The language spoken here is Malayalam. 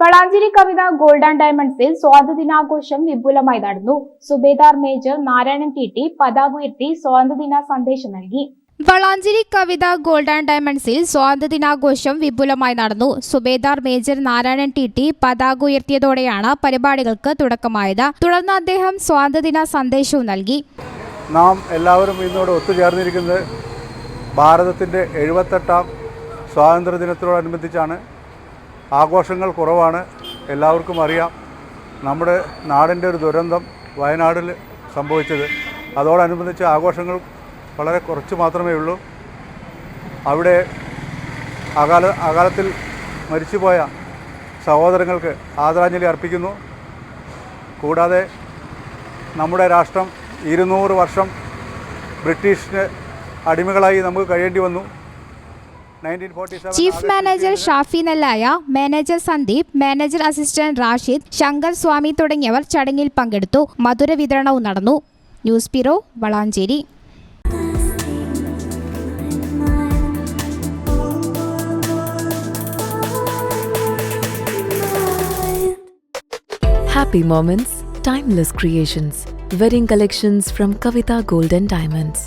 വളാഞ്ചേരി കവിത ഗോൾഡ് ആൻഡ് ഡയമണ്ട്സിൽ സ്വാതന്ത്ര്യദിനാഘോഷം വിപുലമായി നടന്നു. Subedar major Narayanan T T പതാക ഉയർത്തി സ്വാതന്ത്ര്യദിന സന്ദേശം നൽകി. വളാഞ്ചേരി കവിത ഗോൾഡ് ആൻഡ് ഡയമണ്ട്സിൽ സ്വാതന്ത്ര്യദിനാഘോഷം വിപുലമായി നടന്നു. Subedar major Narayanan T T പതാക ഉയർത്തിയതോടെയാണ് പരിപാടികൾക്ക് തുടക്കമായത്. തുടർന്ന് അദ്ദേഹം സ്വാതന്ത്ര്യദിന സന്ദേശവും നൽകി. നാം എല്ലാവരും ഇന്നോട് ഒത്തുചേർന്നിരിക്കുന്നത് ഭാരതത്തിന്റെ എഴുപത്തെട്ടാം സ്വാതന്ത്ര്യദിനത്തോടനുബന്ധിച്ചാണ്. ആഘോഷങ്ങൾ കുറവാണ്. എല്ലാവർക്കും അറിയാം നമ്മുടെ നാടിന്റെ ഒരു ദുരന്തം വയനാടിൽ സംഭവിച്ചത്. അതോടനുബന്ധിച്ച് ആഘോഷങ്ങൾ വളരെ കുറച്ച് മാത്രമേ ഉള്ളൂ. അവിടെ അകാല അകാലത്തിൽ മരിച്ചുപോയ സഹോദരങ്ങൾക്ക് ആദരാഞ്ജലി അർപ്പിക്കുന്നു. കൂടാതെ നമ്മുടെ രാഷ്ട്രം ഇരുന്നൂറ് വർഷം ബ്രിട്ടീഷിന് അടിമകളായി നമുക്ക് കഴിയേണ്ടി വന്നു. Chief manager Shafi നല്ലായ manager Sandeep manager assistant Rashid Shankar Swamy തുടങ്ങിയവർ ചടങ്ങിൽ പങ്കെടുത്തു മധുര വിതരണവും നടന്നു news bureau Valanchery Happy moments, timeless creations. Wedding collections from Kavita Golden Diamonds.